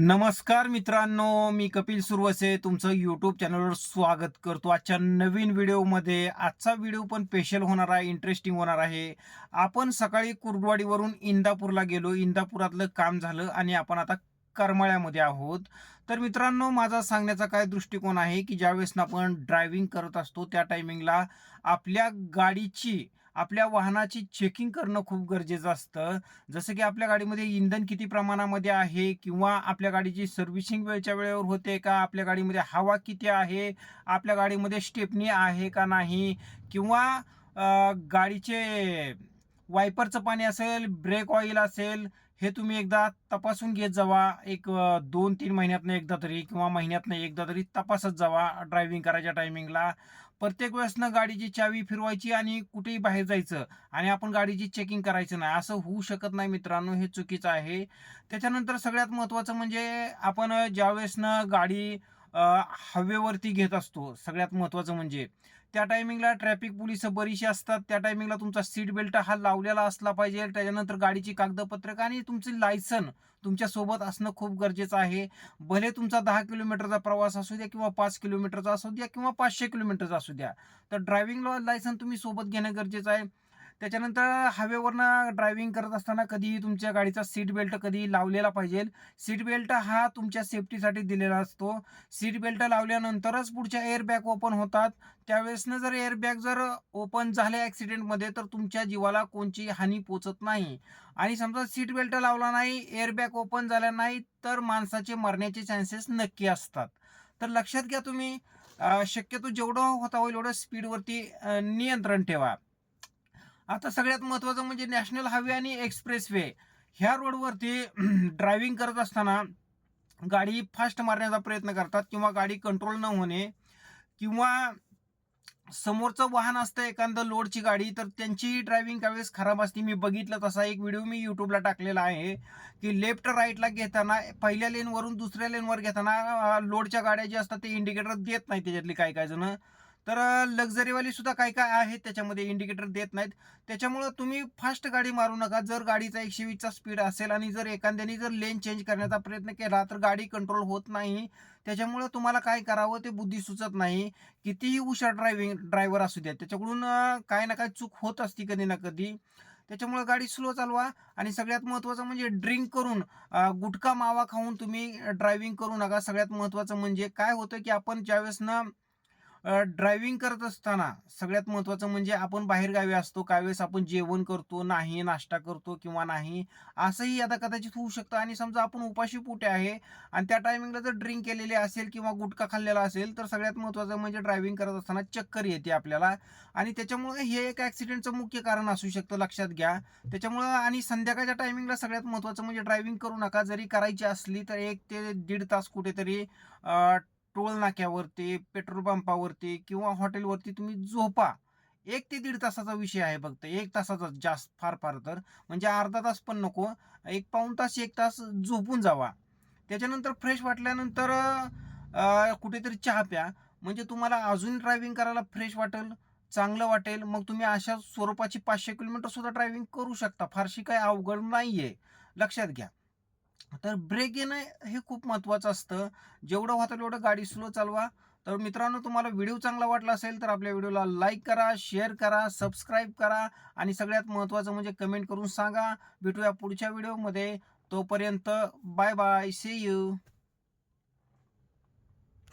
नमस्कार मित्रांनो मी कपिल सुरवसे तुमचं यूट्यूब चॅनलवर स्वागत करतो. आजच्या नवीन व्हिडिओमध्ये आजचा व्हिडिओ पण स्पेशल होणार आहे इंटरेस्टिंग होणार आहे. आपण सकाळी कुर्डवाडीवरून इंदापूरला गेलो. इंदापुरातलं काम झालं आणि आपण आता करमाळ्यामध्ये आहोत. तर मित्रांनो माझा सांगण्याचा काय दृष्टिकोन आहे की ज्यावेळेस आपण ड्रायव्हिंग करत असतो त्या टायमिंगला आपल्या गाडीची आपल्या वाहनाची चेकिंग करणं खूप गरजेचं असतं. जसं की आपल्या गाडीमध्ये इंधन किती प्रमाणामध्ये आहे किंवा आपल्या गाडीची सर्व्हिसिंग वेळच्या वेळेवर होते का आपल्या गाडीमध्ये हवा किती आहे आपल्या गाडीमध्ये स्टेपनी आहे का नाही किंवा गाडीचे वायपरचं पाणी असेल ब्रेक ऑइल असेल हे तुम्ही एकदा तपासून घेत जावा. एक दोन तीन महिन्यातनं एकदा तरी किंवा महिन्यातनं एकदा तरी तपासत जावा ड्रायव्हिंग करायच्या टायमिंगला. प्रत्येक वेळेसनं गाडीची चावी फिरवायची आणि कुठेही बाहेर जायचं आणि आपण गाडीची चेकिंग करायचं नाही. असं होऊ शकत नाही मित्रांनो हे चुकीचं आहे. त्याच्यानंतर सगळ्यात महत्त्वाचं म्हणजे आपण ज्यावेळेसनं गाडी हवेवरती घेत असतो सगळ्यात महत्त्वाचं म्हणजे त्या टायमिंगला ट्रॅफिक पोलीस बरीचशी असतात. त्या टायमिंगला तुमचा सीट बेल्ट हा लावलेला असला पाहिजे. त्याच्यानंतर गाडीची कागदपत्रक आणि तुमची लायसन तुमच्यासोबत असणं खूप गरजेचं आहे. भले तुमचा दहा किलोमीटरचा प्रवास असू द्या किंवा पाच किलोमीटरचा असू द्या किंवा पाचशे किलोमीटरचा असू द्या. तर ड्रायव्हिंग लायसन तुम्ही सोबत घेणं गरजेचं आहे. त्याच्यानंतर हवेवरनं ड्रायव्हिंग करत असताना कधीही तुमच्या गाडीचा सीट बेल्ट कधी लावलेला पाहिजे. सीट बेल्ट हा तुमच्या सेफ्टीसाठी दिलेला असतो. सीट बेल्ट लावल्यानंतरच पुढच्या एअरबॅग ओपन होतात. त्यावेळेसनं जर एअरबॅग जर ओपन झाले ॲक्सिडेंटमध्ये तर तुमच्या जीवाला कोणची हानी पोचत नाही. आणि समजा सीट बेल्ट लावला नाही एअरबॅग ओपन झाला नाही तर माणसाचे मरण्याचे चान्सेस नक्की असतात. तर लक्षात घ्या तुम्ही शक्यतो जेवढं होता होईल एवढं स्पीडवरती नियंत्रण ठेवा. आता सगळ्यात महत्त्वाचं म्हणजे नॅशनल हायवे आणि एक्सप्रेस वे ह्या रोडवरती ड्रायव्हिंग करत असताना गाडी फास्ट मारण्याचा प्रयत्न करतात किंवा गाडी कंट्रोल न होणे किंवा समोरचं वाहन असतं एखादं लोडची गाडी तर त्यांची ड्रायव्हिंग त्यावेळेस खराब असते. मी बघितलं तसा एक व्हिडिओ मी यूट्यूबला टाकलेला आहे की लेफ्ट राईटला घेताना पहिल्या लेनवरून दुसऱ्या लेनवर घेताना लोडच्या गाड्या ज्या असतात ते इंडिकेटर देत नाही त्याच्यातली काही काही जण. तर लक्झरीवाली सुद्धा काय काय आहेत त्याच्यामध्ये? इंडिकेटर देत नाहीत. त्याच्यामुळं तुम्ही फास्ट गाडी मारू नका. जर गाडीचा एकशे वीसचा स्पीड असेल आणि जर एखाद्याने जर लेन चेंज करण्याचा प्रयत्न केला तर गाडी कंट्रोल होत नाही. त्याच्यामुळं तुम्हाला काय करावं ते बुद्धी सुचत नाही. कितीही हुशार ड्रायव्हिंग ड्रायव्हर असू द्या त्याच्याकडून काय ना काय चूक होत असती कधी ना कधी. त्याच्यामुळे गाडी स्लो चालवा आणि सगळ्यात महत्त्वाचं म्हणजे ड्रिंक करून गुटखा मावा खाऊन तुम्ही ड्रायव्हिंग करू नका. सगळ्यात महत्त्वाचं म्हणजे काय होतं की आपण ज्यावेळेस ना ड्रायव्हिंग करत असताना सगळ्यात महत्त्वाचं म्हणजे आपण बाहेरगावी असतो काही वेळेस आपण जेवण करतो नाही नाश्ता करतो किंवा नाही असंही आता कदाचित होऊ शकतं. आणि समजा आपण उपाशी पोटे आहे आणि त्या टायमिंगला जर ड्रिंक केलेले असेल किंवा गुटखा खाल्लेला असेल तर सगळ्यात महत्त्वाचं म्हणजे ड्रायव्हिंग करत असताना चक्कर येते आपल्याला. आणि त्याच्यामुळे हे एक ॲक्सिडेंटचं मुख्य कारण असू शकतं लक्षात घ्या. त्याच्यामुळं आणि संध्याकाळच्या टायमिंगला सगळ्यात महत्त्वाचं म्हणजे ड्रायव्हिंग करू नका. जरी करायची असली तर एक ते दीड तास कुठेतरी टोल नाक्यावरती पेट्रोल पंपावरती किंवा हॉटेलवरती तुम्ही झोपा. एक ते दीड तासाचा विषय आहे फक्त. एक तासाचा जास्त फार फार तर. म्हणजे अर्धा तास पण नको. एक पाऊण तास एक तास झोपून जावा. त्याच्यानंतर फ्रेश वाटल्यानंतर कुठेतरी चहा प्या. म्हणजे तुम्हाला अजून ड्रायव्हिंग करायला फ्रेश वाटेल चांगलं वाटेल. मग तुम्ही अशा स्वरूपाची पाचशे किलोमीटर सुद्धा ड्रायव्हिंग करू शकता. फारशी काही अवघड नाही आहे लक्षात घ्या. तर ब्रेक घेणं हे खूप महत्त्वाचं असतं. जेवढं होतं तेवढं गाडी स्लो चालवा. तर मित्रांनो तुम्हाला व्हिडिओ चांगला वाटला असेल तर आपल्या व्हिडिओला लाईक करा शेअर करा सबस्क्राईब करा आणि सगळ्यात महत्त्वाचं म्हणजे कमेंट करून सांगा. भेटूया पुढच्या व्हिडिओमध्ये तोपर्यंत बाय बाय सी यू